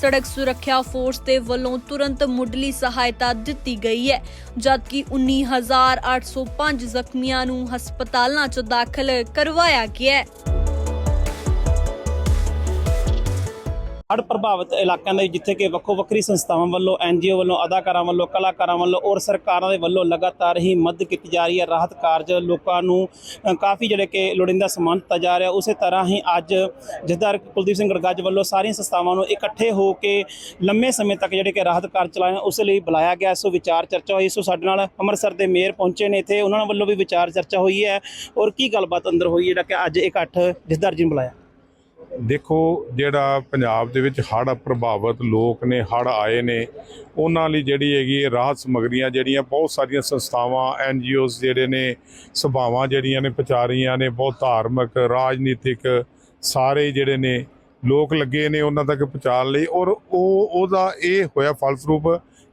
ਸੜਕ ਸੁਰੱਖਿਆ ਫੋਰਸ ਦੇ ਵੱਲੋਂ ਤੁਰੰਤ ਮੁੱਢਲੀ ਸਹਾਇਤਾ ਦਿੱਤੀ ਗਈ ਹੈ, ਜਦਕਿ 19805 ਜ਼ਖਮੀਆਂ ਨੂੰ ਹਸਪਤਾਲਾਂ 'ਚ ਦਾਖਲ ਕਰਵਾਇਆ ਗਿਆ ਹੈ। ਹੜ੍ਹ ਪ੍ਰਭਾਵਿਤ ਇਲਾਕਿਆਂ ਦੇ ਜਿੱਥੇ ਕਿ ਵੱਖੋ ਵੱਖਰੀ ਸੰਸਥਾਵਾਂ ਵੱਲੋਂ ਐਨਜੀਓ ਵੱਲੋਂ, ਅਦਾਕਾਰਾਂ ਵੱਲੋਂ, ਕਲਾਕਾਰਾਂ ਵੱਲੋਂ ਔਰ ਸਰਕਾਰਾਂ ਦੇ ਵੱਲੋਂ ਲਗਾਤਾਰ ਹੀ ਮਦਦ ਕੀਤੀ ਜਾ ਰਹੀ ਹੈ। ਰਾਹਤ ਕਾਰਜ ਲੋਕਾਂ ਨੂੰ ਕਾਫੀ ਜਿਹੜੇ ਕਿ ਲੋੜੀਂਦਾ ਸਮਾਨ ਦਿੱਤਾ ਜਾ ਰਿਹਾ। ਉਸੇ ਤਰ੍ਹਾਂ ਹੀ ਅੱਜ ਜਥੇਦਾਰ ਕੁਲਦੀਪ ਸਿੰਘ ਗੜਗੱਜ ਵੱਲੋਂ ਸਾਰੀਆਂ ਸੰਸਥਾਵਾਂ ਨੂੰ ਇਕੱਠੇ ਹੋ ਕੇ ਲੰਮੇ ਸਮੇਂ ਤੱਕ ਜਿਹੜੇ ਕਿ ਰਾਹਤ ਕਾਰਜ ਚਲਾਏ ਉਸ ਲਈ ਬੁਲਾਇਆ ਗਿਆ। ਸੋ ਵਿਚਾਰ ਚਰਚਾ ਹੋਈ। ਸੋ ਸਾਡੇ ਨਾਲ ਅੰਮ੍ਰਿਤਸਰ ਦੇ ਮੇਅਰ ਪਹੁੰਚੇ ਨੇ ਇੱਥੇ। ਉਹਨਾਂ ਵੱਲੋਂ ਵੀ ਵਿਚਾਰ ਚਰਚਾ ਹੋਈ ਹੈ। ਔਰ ਕੀ ਗੱਲਬਾਤ ਅੰਦਰ ਹੋਈ ਜਿਹੜਾ ਕਿ ਅੱਜ ਇਕੱਠ ਜਥੇਦਾਰ ਜੀ ਨੂੰ ਬੁਲਾਇਆ। ਦੇਖੋ, ਜਿਹੜਾ ਪੰਜਾਬ ਦੇ ਵਿੱਚ ਹੜ੍ਹ ਪ੍ਰਭਾਵਿਤ ਲੋਕ ਨੇ, ਹੜ੍ਹ ਆਏ ਨੇ, ਉਹਨਾਂ ਲਈ ਜਿਹੜੀ ਹੈਗੀ ਰਾਹਤ ਸਮੱਗਰੀਆਂ ਜਿਹੜੀਆਂ ਬਹੁਤ ਸਾਰੀਆਂ ਸੰਸਥਾਵਾਂ, ਐੱਨ ਜੀ ਓਜ਼ ਜਿਹੜੇ ਨੇ, ਸਭਾਵਾਂ ਜਿਹੜੀਆਂ ਨੇ ਪਹੁੰਚਾ ਰਹੀਆਂ ਨੇ, ਬਹੁਤ ਧਾਰਮਿਕ, ਰਾਜਨੀਤਿਕ ਸਾਰੇ ਜਿਹੜੇ ਨੇ, ਲੋਕ ਲੱਗੇ ਨੇ ਉਹਨਾਂ ਤੱਕ ਪਹੁੰਚਾਉਣ ਲਈ ਔਰ ਉਹ, ਉਹਦਾ ਇਹ ਹੋਇਆ ਫਲਸਰੂਪ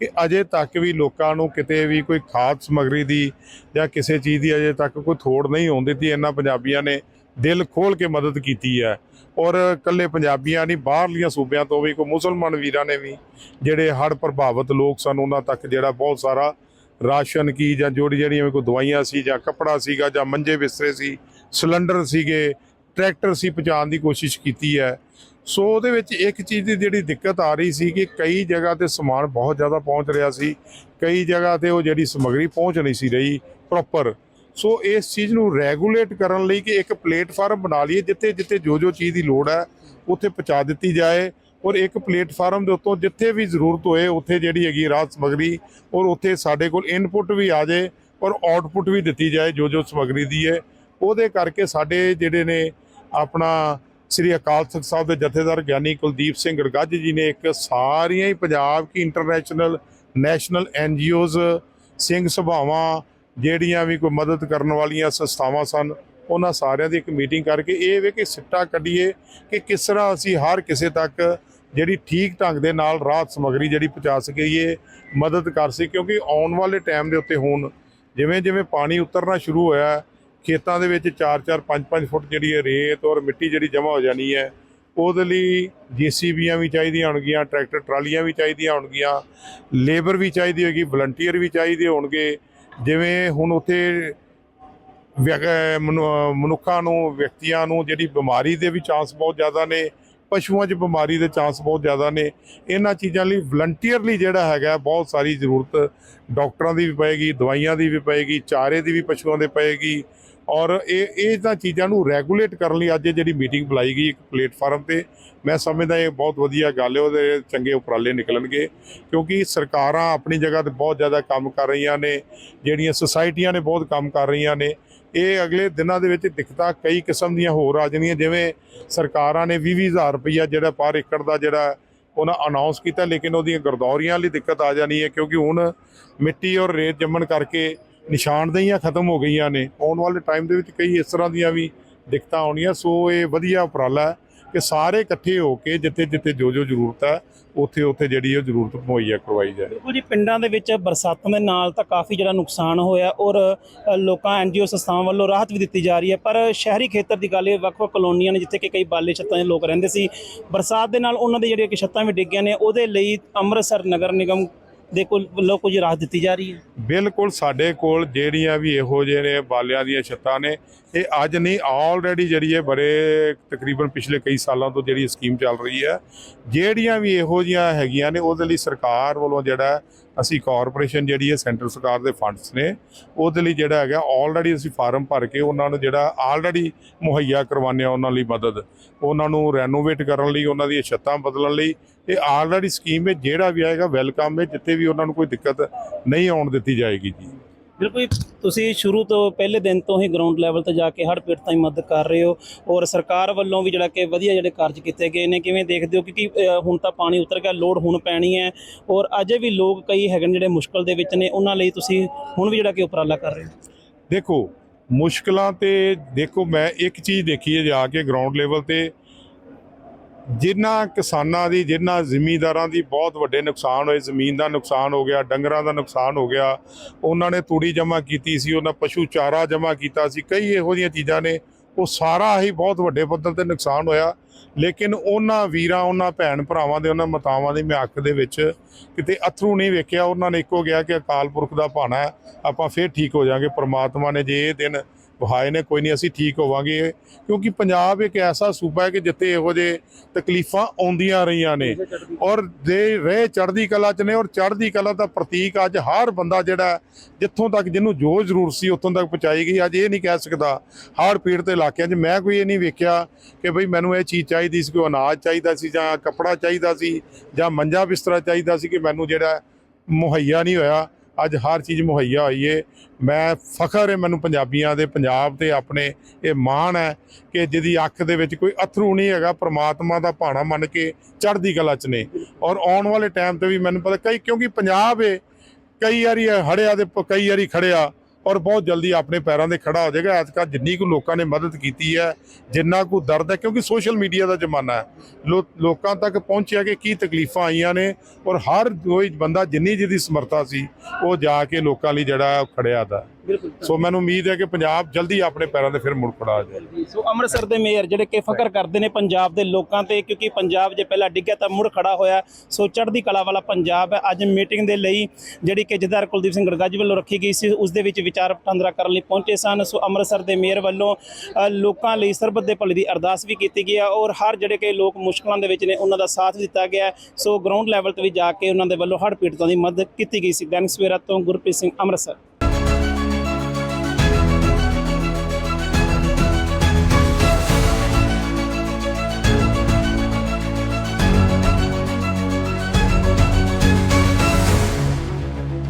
ਕਿ ਅਜੇ ਤੱਕ ਵੀ ਲੋਕਾਂ ਨੂੰ ਕਿਤੇ ਵੀ ਕੋਈ ਖਾਦ ਸਮੱਗਰੀ ਦੀ ਜਾਂ ਕਿਸੇ ਚੀਜ਼ ਦੀ ਅਜੇ ਤੱਕ ਕੋਈ ਥੋੜ ਨਹੀਂ ਹੋਣ ਦਿੱਤੀ ਇਹਨਾਂ ਪੰਜਾਬੀਆਂ ਨੇ ਦਿਲ ਖੋਲ ਕੇ ਮਦਦ ਕੀਤੀ ਹੈ। ਔਰ ਇਕੱਲੇ ਪੰਜਾਬੀਆਂ ਨਹੀਂ, ਬਾਹਰਲੀਆਂ ਸੂਬਿਆਂ ਤੋਂ ਵੀ, ਕੋਈ ਮੁਸਲਮਾਨ ਵੀਰਾਂ ਨੇ ਵੀ, ਜਿਹੜੇ ਹੜ੍ਹ ਪ੍ਰਭਾਵਿਤ ਲੋਕ ਸਨ, ਉਹਨਾਂ ਤੱਕ ਜਿਹੜਾ ਬਹੁਤ ਸਾਰਾ ਰਾਸ਼ਨ ਕੀ ਜਾਂ ਜੋੜੀ ਜਿਹੜੀਆਂ ਕੋਈ ਦਵਾਈਆਂ ਸੀ ਜਾਂ ਕੱਪੜਾ ਸੀਗਾ ਜਾਂ ਮੰਜੇ ਬਿਸਤਰੇ ਸੀ, ਸਿਲੰਡਰ ਸੀਗੇ, ਟਰੈਕਟਰ ਸੀ ਪਹੁੰਚਾਉਣ ਦੀ ਕੋਸ਼ਿਸ਼ ਕੀਤੀ ਹੈ। ਸੋ ਉਹਦੇ ਵਿੱਚ ਇੱਕ ਚੀਜ਼ ਦੀ ਜਿਹੜੀ ਦਿੱਕਤ ਆ ਰਹੀ ਸੀ ਕਿ ਕਈ ਜਗ੍ਹਾ ਤੇ ਸਮਾਨ ਬਹੁਤ ਜ਼ਿਆਦਾ ਪਹੁੰਚ ਰਿਹਾ ਸੀ, ਕਈ ਜਗ੍ਹਾ ਤੇ ਉਹ ਜਿਹੜੀ ਸਮੱਗਰੀ ਪਹੁੰਚ ਨਹੀਂ ਸੀ ਰਹੀ ਪ੍ਰੋਪਰ ਸੋ ਇਸ ਚੀਜ਼ ਨੂੰ ਰੈਗੂਲੇਟ ਕਰਨ ਲਈ ਕਿ ਇੱਕ ਪਲੇਟਫਾਰਮ ਬਣਾ ਲਈਏ ਜਿੱਥੇ ਜਿੱਥੇ ਜੋ ਜੋ ਚੀਜ਼ ਦੀ ਲੋੜ ਹੈ, ਉੱਥੇ ਪਹੁੰਚਾ ਦਿੱਤੀ ਜਾਏ ਔਰ ਇੱਕ ਪਲੇਟਫਾਰਮ ਦੇ ਉੱਤੋਂ ਜਿੱਥੇ ਵੀ ਜ਼ਰੂਰਤ ਹੋਏ, ਉੱਥੇ ਜਿਹੜੀ ਹੈਗੀ ਰਾਹਤ ਸਮੱਗਰੀ ਔਰ ਉੱਥੇ ਸਾਡੇ ਕੋਲ ਇਨਪੁਟ ਵੀ ਆ ਜਾਏ ਔਰ ਆਊਟਪੁੱਟ ਵੀ ਦਿੱਤੀ ਜਾਏ ਜੋ ਜੋ ਸਮੱਗਰੀ ਦੀ ਹੈ। ਉਹਦੇ ਕਰਕੇ ਸਾਡੇ ਜਿਹੜੇ ਨੇ ਆਪਣਾ ਸ੍ਰੀ ਅਕਾਲ ਤਖਤ ਸਾਹਿਬ ਦੇ ਜਥੇਦਾਰ ਗਿਆਨੀ ਕੁਲਦੀਪ ਸਿੰਘ ਗੜਗੱਜ ਜੀ ਨੇ ਇੱਕ ਸਾਰੀਆਂ ਹੀ ਪੰਜਾਬ ਕੀ ਇੰਟਰਨੈਸ਼ਨਲ ਨੈਸ਼ਨਲ ਐਨਜੀਓਜ਼ ਸਿੰਘ ਸਭਾਵਾਂ ਜਿਹੜੀਆਂ ਵੀ ਕੋਈ ਮਦਦ ਕਰਨ ਵਾਲੀਆਂ ਸੰਸਥਾਵਾਂ ਸਨ, ਉਹਨਾਂ ਸਾਰਿਆਂ ਦੀ ਇੱਕ ਮੀਟਿੰਗ ਕਰਕੇ ਇਹ ਵੇ ਕਿ ਸਿੱਟਾ ਕੱਢੀਏ ਕਿ ਕਿਸ ਤਰ੍ਹਾਂ ਅਸੀਂ ਹਰ ਕਿਸੇ ਤੱਕ ਜਿਹੜੀ ਠੀਕ ਢੰਗ ਦੇ ਨਾਲ ਰਾਹਤ ਸਮੱਗਰੀ ਜਿਹੜੀ ਪਹੁੰਚਾ ਸਕੀਏ, ਮਦਦ ਕਰ ਸਕੀ ਕਿਉਂਕਿ ਆਉਣ ਵਾਲੇ ਟਾਈਮ ਦੇ ਉੱਤੇ ਹੁਣ ਜਿਵੇਂ ਜਿਵੇਂ ਪਾਣੀ ਉਤਰਨਾ ਸ਼ੁਰੂ ਹੋਇਆ, ਖੇਤਾਂ ਦੇ ਵਿੱਚ 4-4 5-5 ਫੁੱਟ ਜਿਹੜੀ ਹੈ ਰੇਤ ਔਰ ਮਿੱਟੀ ਜਿਹੜੀ ਜਮ੍ਹਾਂ ਹੋ ਜਾਣੀ ਹੈ, ਉਹਦੇ ਲਈ ਜੀਸੀਬੀਆਂ ਵੀ ਚਾਹੀਦੀਆਂ ਹੋਣਗੀਆਂ, ਟਰੈਕਟਰ ਟਰਾਲੀਆਂ ਵੀ ਚਾਹੀਦੀਆਂ ਹੋਣਗੀਆਂ, ਲੇਬਰ ਵੀ ਚਾਹੀਦੀ ਹੋਏਗੀ, ਵਲੰਟੀਅਰ ਵੀ ਚਾਹੀਦੇ ਹੋਣਗੇ ਜਿਵੇਂ ਹੁਣ ਉੱਥੇ ਮਨੁ- ਮਨੁੱਖਾਂ ਨੂੰ, ਵਿਅਕਤੀਆਂ ਨੂੰ ਜਿਹੜੀ ਬਿਮਾਰੀ ਦੇ ਵੀ ਚਾਂਸ ਬਹੁਤ ਜ਼ਿਆਦਾ ਨੇ, ਪਸ਼ੂਆਂ 'ਚ ਬਿਮਾਰੀ ਦੇ ਚਾਂਸ ਬਹੁਤ ਜ਼ਿਆਦਾ ਨੇ, ਇਹਨਾਂ ਚੀਜ਼ਾਂ ਲਈ ਵਲੰਟੀਅਰ ਲਈ ਜਿਹੜਾ ਹੈਗਾ ਬਹੁਤ ਸਾਰੀ ਜ਼ਰੂਰਤ ਡਾਕਟਰਾਂ ਦੀ ਵੀ ਪਏਗੀ, ਦਵਾਈਆਂ ਦੀ ਵੀ ਪਏਗੀ, ਚਾਰੇ ਦੀ ਵੀ ਪਸ਼ੂਆਂ ਦੇ ਪਏਗੀ ਔਰ ਇਹ ਇਹ ਤਾਂ ਚੀਜ਼ਾਂ ਨੂੰ ਰੈਗੂਲੇਟ ਕਰਨ ਲਈ ਅੱਜ ਜਿਹੜੀ ਮੀਟਿੰਗ ਬੁਲਾਈ ਗਈ ਇੱਕ ਪਲੇਟਫਾਰਮ ਤੇ, ਮੈਂ ਸਮਝਦਾ ਇਹ ਬਹੁਤ ਵਧੀਆ ਗੱਲ ਹੈ, ਉਹਦੇ ਚੰਗੇ ਉਪਰਾਲੇ ਨਿਕਲਣਗੇ, ਕਿਉਂਕਿ ਸਰਕਾਰਾਂ ਆਪਣੀ ਜਗ੍ਹਾ ਤੇ ਬਹੁਤ ਜ਼ਿਆਦਾ ਕੰਮ ਕਰ ਰਹੀਆਂ ਨੇ, ਜਿਹੜੀਆਂ ਸੁਸਾਇਟੀਆਂ ਨੇ ਬਹੁਤ ਕੰਮ ਕਰ ਰਹੀਆਂ ਨੇ, ਇਹ ਅਗਲੇ ਦਿਨਾਂ ਦੇ ਵਿੱਚ ਦਿੱਕਤਾਂ ਕਈ ਕਿਸਮ ਦੀਆਂ ਹੋਰ ਆ ਜਾਣੀਆਂ, ਜਿਵੇਂ ਸਰਕਾਰਾਂ ਨੇ 20 ਹਜ਼ਾਰ ਰੁਪਈਆ ਜਿਹੜਾ ਪਰ ਏਕੜ ਦਾ ਜਿਹੜਾ ਉਹਨਾਂ ਅਨਾਉਂਸ ਕੀਤਾ, ਲੇਕਿਨ ਉਹਦੀਆਂ ਗਰਦੌਰੀਆਂ ਲਈ ਦਿੱਕਤ ਆ ਜਾਣੀ ਹੈ, ਕਿਉਂਕਿ ਹੁਣ ਮਿੱਟੀ ਔਰ ਰੇਤ ਜੰਮਣ ਕਰਕੇ ਨਿਸ਼ਾਨਦੇਹੀਆਂ ਖਤਮ ਹੋ ਗਈਆਂ ਨੇ। ਆਉਣ ਵਾਲੇ ਟਾਈਮ ਦੇ ਵਿੱਚ ਕਈ ਇਸ ਤਰ੍ਹਾਂ ਦੀਆਂ ਵੀ ਦਿੱਕਤਾਂ ਆਉਣੀਆਂ। ਸੋ ਇਹ ਵਧੀਆ ਉਪਰਾਲਾ ਹੈ ਕਿ ਸਾਰੇ ਇਕੱਠੇ ਹੋ ਕੇ ਜਿੱਥੇ ਜਿੱਥੇ ਜੋ ਜੋ ਜ਼ਰੂਰਤ ਹੈ ਉੱਥੇ ਉੱਥੇ ਜਿਹੜੀ ਉਹ ਜ਼ਰੂਰਤ ਮੁਹੱਈਆ ਕਰਵਾਈ ਜਾਏ। ਦੇਖੋ ਜੀ ਪਿੰਡਾਂ ਦੇ ਵਿੱਚ ਬਰਸਾਤਾਂ ਦੇ ਨਾਲ ਤਾਂ ਕਾਫੀ ਜਿਹੜਾ ਨੁਕਸਾਨ ਹੋਇਆ ਔਰ ਅ, ਲੋਕਾਂ ਐਨਜੀਓ ਸੰਸਥਾਵਾਂ ਵੱਲੋਂ ਰਾਹਤ ਵੀ ਦਿੱਤੀ ਜਾ ਰਹੀ ਹੈ। ਪਰ ਸ਼ਹਿਰੀ ਖੇਤਰ ਦੀ ਗੱਲ ਇਹ ਵੱਖ-ਵੱਖ ਕਲੋਨੀਆਂ ਨੇ ਜਿੱਥੇ ਕਿ ਕਈ ਬਾਲੇ ਛੱਤਾਂ ਦੇ ਲੋਕ ਰਹਿੰਦੇ ਸੀ। ਬਰਸਾਤ ਦੇ ਨਾਲ ਉਹਨਾਂ ਦੇ ਜਿਹੜੀਆਂ ਕਿ ਛੱਤਾਂ ਵੀ ਡਿੱਗੀਆਂ ਨੇ ਉਹਦੇ ਲਈ ਅੰਮ੍ਰਿਤਸਰ ਨਗਰ ਨਿਗਮ ਦੇ ਕੋਲ ਵੱਲੋਂ ਕੁਝ ਰਾਹਤ ਦਿੱਤੀ ਜਾ ਰਹੀ ਹੈ? ਬਿਲਕੁਲ ਸਾਡੇ ਕੋਲ ਜਿਹੜੀਆਂ ਵੀ ਇਹੋ ਜਿਹੇ ਨੇ, ਬਾਲਿਆਂ ਦੀਆਂ ਛੱਤਾਂ ਨੇ, ਇਹ ਅੱਜ ਨਹੀਂ ਆਲਰੇਡੀ ਜਿਹੜੀ ਹੈ ਬੜੇ ਤਕਰੀਬਨ ਪਿਛਲੇ ਕਈ ਸਾਲਾਂ ਤੋਂ ਜਿਹੜੀ ਸਕੀਮ ਚੱਲ ਰਹੀ ਹੈ, ਜਿਹੜੀਆਂ ਵੀ ਇਹੋ ਜਿਹੀਆਂ ਹੈਗੀਆਂ ਨੇ, ਉਹਦੇ ਲਈ ਸਰਕਾਰ ਵੱਲੋਂ ਜਿਹੜਾ ਅਸੀਂ ਕਾਰਪੋਰੇਸ਼ਨ ਜਿਹੜੀ ਹੈ ਸੈਂਟਰ ਸਰਕਾਰ ਦੇ ਫੰਡਸ ਨੇ, ਉਹਦੇ ਲਈ ਜਿਹੜਾ ਹੈਗਾ ਆਲਰੇਡੀ ਅਸੀਂ ਫਾਰਮ ਭਰ ਕੇ ਉਹਨਾਂ ਨੂੰ ਜਿਹੜਾ ਆਲਰੇਡੀ ਮੁਹੱਈਆ ਕਰਵਾਉਂਦੇ ਆ ਉਹਨਾਂ ਲਈ ਮਦਦ। ਉਹਨਾਂ ਨੂੰ ਰੈਨੋਵੇਟ ਕਰਨ ਲਈ, ਉਹਨਾਂ ਦੀਆਂ ਛੱਤਾਂ ਬਦਲਣ ਲਈ ਇਹ ਆਲਰੇਡੀ ਸਕੀਮ ਹੈ ਜਿਹੜਾ ਵੀ ਆਏਗਾ ਵੈਲਕਮ ਹੈ ਜਿੱਥੇ ਵੀ ਉਹਨਾਂ ਨੂੰ ਕੋਈ ਦਿੱਕਤ ਨਹੀਂ ਆਉਣ ਦਿੱਤੀ ਜਾਏਗੀ ਜੀ। ਬਿਲਕੁਲ ਤੁਸੀਂ ਸ਼ੁਰੂ ਤੋਂ ਪਹਿਲੇ ਦਿਨ ਤੋਂ ਹੀ ਗਰਾਊਂਡ ਲੈਵਲ ਤੇ ਜਾ ਕੇ ਹੜ੍ਹ ਪੀੜਤਾਂ ਦੀ ਮਦਦ ਕਰ ਰਹੇ ਹੋ ਔਰ ਸਰਕਾਰ ਵੱਲੋਂ ਵੀ ਜਿਹੜਾ ਕਿ ਵਧੀਆ ਜਿਹੜੇ ਕਾਰਜ ਕੀਤੇ ਗਏ ਨੇ ਕਿਵੇਂ ਦੇਖਦੇ ਹੋ? ਕਿਉਂਕਿ ਹੁਣ ਤਾਂ ਪਾਣੀ ਉਤਰ ਗਿਆ ਲੋੜ ਹੁਣ ਪੈਣੀ ਹੈ ਔਰ ਅਜੇ ਵੀ ਲੋਕ ਕਈ ਹੈਗੇ ਨੇ ਜਿਹੜੇ ਮੁਸ਼ਕਲ ਦੇ ਵਿੱਚ ਨੇ ਉਹਨਾਂ ਲਈ ਤੁਸੀਂ ਹੁਣ ਵੀ ਜਿਹੜਾ ਕਿ ਉਪਰਾਲਾ ਕਰ ਰਹੇ ਹੋ? ਦੇਖੋ ਮੁਸ਼ਕਲਾਂ ਤੇ ਦੇਖੋ ਮੈਂ ਇੱਕ ਚੀਜ਼ ਦੇਖੀ ਹੈ ਜਾ ਕੇ ਗਰਾਊਂਡ ਲੈਵਲ ਤੇ ਜਿਨ੍ਹਾਂ ਕਿਸਾਨਾਂ ਦੀ, ਜਿਨ੍ਹਾਂ ਜ਼ਿਮੀਂਦਾਰਾਂ ਦੀ ਬਹੁਤ ਵੱਡੇ ਨੁਕਸਾਨ ਹੋਏ, ਜ਼ਮੀਨ ਦਾ ਨੁਕਸਾਨ ਹੋ ਗਿਆ, ਡੰਗਰਾਂ ਦਾ ਨੁਕਸਾਨ ਹੋ ਗਿਆ, ਉਹਨਾਂ ਨੇ ਤੂੜੀ ਜਮ੍ਹਾਂ ਕੀਤੀ ਸੀ, ਉਹਨਾਂ ਪਸ਼ੂ ਚਾਰਾ ਜਮ੍ਹਾਂ ਕੀਤਾ ਸੀ, ਕਈ ਇਹੋ ਜਿਹੀਆਂ ਚੀਜ਼ਾਂ ਨੇ, ਉਹ ਸਾਰਾ ਹੀ ਬਹੁਤ ਵੱਡੇ ਪੱਧਰ ਤੇ ਨੁਕਸਾਨ ਹੋਇਆ। ਲੇਕਿਨ ਉਹਨਾਂ ਵੀਰਾਂ, ਉਹਨਾਂ ਭੈਣ ਭਰਾਵਾਂ ਦੇ, ਉਹਨਾਂ ਮਾਤਾਵਾਂ ਦੀ ਮੈਂ ਅੱਖ ਦੇ ਵਿੱਚ ਕਿਤੇ ਅਥਰੂ ਨਹੀਂ ਵੇਖਿਆ, ਉਹਨਾਂ ਨੇ ਇੱਕੋ ਗਿਆ ਕਿ ਅਕਾਲ ਪੁਰਖ ਦਾ ਭਾਣਾ ਆਪਾਂ ਫੇਰ ਠੀਕ ਹੋ ਜਾਾਂਗੇ, ਪ੍ਰਮਾਤਮਾ ਨੇ ਜੇ ਇਹ ਦਿਨ ਵਹਾਏ ਨੇ, ਕੋਈ ਨਹੀਂ, ਅਸੀਂ ਠੀਕ ਹੋਵਾਂਗੇ। ਕਿਉਂਕਿ ਪੰਜਾਬ ਇੱਕ ਐਸਾ ਸੂਬਾ ਹੈ ਕਿ ਜਿੱਥੇ ਇਹੋ ਜਿਹੇ ਤਕਲੀਫਾਂ ਆਉਂਦੀਆਂ ਰਹੀਆਂ ਨੇ। ਔਰ ਦੇ ਰਹੇ ਚੜ੍ਹਦੀ ਕਲਾ ਚ ਨੇ, ਔਰ ਚੜ੍ਹਦੀ ਕਲਾ ਦਾ ਪ੍ਰਤੀਕ ਅੱਜ ਹਰ ਬੰਦਾ ਜਿਹੜਾ ਜਿੱਥੋਂ ਤੱਕ ਜਿਹਨੂੰ ਜੋ ਜ਼ਰੂਰਤ ਸੀ, ਉੱਥੋਂ ਤੱਕ ਪਹੁੰਚਾਈ ਗਈ। ਅੱਜ ਇਹ ਨਹੀਂ ਕਹਿ ਸਕਦਾ, ਹਰ ਪੀੜਤ ਇਲਾਕਿਆਂ 'ਚ ਮੈਂ ਕੋਈ ਇਹ ਨਹੀਂ ਵੇਖਿਆ ਕਿ ਬਈ ਮੈਨੂੰ ਇਹ ਚੀਜ਼ ਚਾਹੀਦੀ ਸੀ, ਕੋਈ ਅਨਾਜ ਚਾਹੀਦਾ ਸੀ, ਜਾਂ ਕੱਪੜਾ ਚਾਹੀਦਾ ਸੀ, ਜਾਂ ਮੰਜਾ ਬਿਸਤਰਾ ਚਾਹੀਦਾ ਸੀ ਕਿ ਮੈਨੂੰ ਜਿਹੜਾ ਮੁਹੱਈਆ ਨਹੀਂ ਹੋਇਆ। ਅੱਜ ਹਰ ਚੀਜ਼ ਮੁਹੱਈਆ ਹੋਈ ਏ। ਮੈਂ ਫਖਰ ਹੈ ਮੈਨੂੰ ਪੰਜਾਬੀਆਂ ਦੇ, ਪੰਜਾਬ ਤੇ ਆਪਣੇ ਇਹ ਮਾਣ ਹੈ ਕਿ ਜਿਹਦੀ ਅੱਖ ਦੇ ਵਿੱਚ ਕੋਈ ਅਥਰੂ ਨਹੀਂ ਹੈਗਾ, ਪ੍ਰਮਾਤਮਾ ਦਾ ਭਾਣਾ ਮੰਨ ਕੇ ਚੜ੍ਹਦੀ ਕਲਾ ਚ ਨੇ। ਔਰ ਆਉਣ ਵਾਲੇ ਟਾਈਮ ਤੇ ਵੀ ਮੈਨੂੰ ਪਤਾ ਕਈ, ਕਿਉਂਕਿ ਪੰਜਾਬ ਏ, ਕਈ ਵਾਰੀ ਹੜਿਆ ਦੇ ਕਈ ਵਾਰੀ ਖੜਿਆ। ਔਰ ਬਹੁਤ ਜਲਦੀ ਆਪਣੇ ਪੈਰਾਂ ਤੇ ਖੜਾ ਹੋ ਜਾਏਗਾ। ਅੱਜ ਕੱਲ੍ਹ ਜਿੰਨੀ ਕੁ ਲੋਕਾਂ ਨੇ ਮਦਦ ਕੀਤੀ ਹੈ, ਜਿੰਨਾ ਕੁ ਦਰਦ ਹੈ, ਕਿਉਂਕਿ ਸੋਸ਼ਲ ਮੀਡੀਆ ਦਾ ਜ਼ਮਾਨਾ ਹੈ। ਲੋ- ਲੋਕਾਂ ਤੱਕ ਪਹੁੰਚਿਆ ਕਿ ਕੀ ਤਕਲੀਫਾਂ ਆਈਆਂ ਨੇ ਔਰ ਹਰ ਕੋਈ ਬੰਦਾ ਜਿੰਨੀ ਜਿਹਦੀ ਸਮਰੱਥਾ ਸੀ, ਉਹ ਜਾ ਕੇ ਲੋਕਾਂ ਲਈ ਜਿਹੜਾ ਉਹ ਖੜਿਆ ਦਾ ਸੋ ਮੈਨੂੰ ਉਮੀਦ ਹੈ ਕਿ ਪੰਜਾਬ ਜਲਦੀ ਆਪਣੇ ਪੈਰਾਂ ਤੇ ਫਿਰ ਮੁੜ ਖੜਾ ਜਾਏ। ਸੋ ਅੰਮ੍ਰਿਤਸਰ ਦੇ ਮੇਅਰ ਜਿਹੜੇ ਕਿ ਫਖਰ ਕਰਦੇ ਨੇ ਪੰਜਾਬ ਦੇ ਲੋਕਾਂ ਤੇ ਕਿਉਂਕਿ ਪੰਜਾਬ ਜੇ ਪਹਿਲਾਂ ਡਿੱਗਿਆ ਤਾਂ ਮੁੜ ਖੜਾ ਹੋਇਆ। ਸੋ ਚੜ੍ਹਦੀ ਕਲਾ ਵਾਲਾ ਪੰਜਾਬ ਹੈ। ਅੱਜ ਮੀਟਿੰਗ ਦੇ ਲਈ ਜਿਹੜੀ ਕਿ ਜਥੇਦਾਰ ਕੁਲਦੀਪ ਸਿੰਘ ਗੜਗੱਜ ਵੱਲੋਂ ਰੱਖੀ ਗਈ ਸੀ ਉਸ ਦੇ ਵਿੱਚ ਵਿਚਾਰ ਵਟਾਂਦਰਾ ਕਰਨ ਲਈ ਪਹੁੰਚੇ ਸਨ। ਸੋ ਅੰਮ੍ਰਿਤਸਰ ਦੇ ਮੇਅਰ ਵੱਲੋਂ ਲੋਕਾਂ ਲਈ ਸਰਬੱਤ ਦੇ ਭਲੇ ਦੀ ਅਰਦਾਸ ਵੀ ਕੀਤੀ ਗਈ ਹੈ ਔਰ ਹਰ ਜਿਹੜੇ ਕਿ ਲੋਕ ਮੁਸ਼ਕਲਾਂ ਦੇ ਵਿੱਚ ਨੇ ਉਹਨਾਂ ਦਾ ਸਾਥ ਦਿੱਤਾ ਗਿਆ। ਸੋ ਗਰਾਊਂਡ ਲੈਵਲ ਤੇ ਵੀ ਜਾ ਕੇ ਉਹਨਾਂ ਦੇ ਵੱਲੋਂ ਹੜ੍ਹ ਪੀੜਤਾਂ ਦੀ ਮਦਦ ਕੀਤੀ ਗਈ ਸੀ। ਦੈਨਿਕ ਸਵੇਰਾ ਤੋਂ ਗੁਰਪ੍ਰੀਤ ਸਿੰਘ ਅੰਮ੍ਰਿਤਸਰ।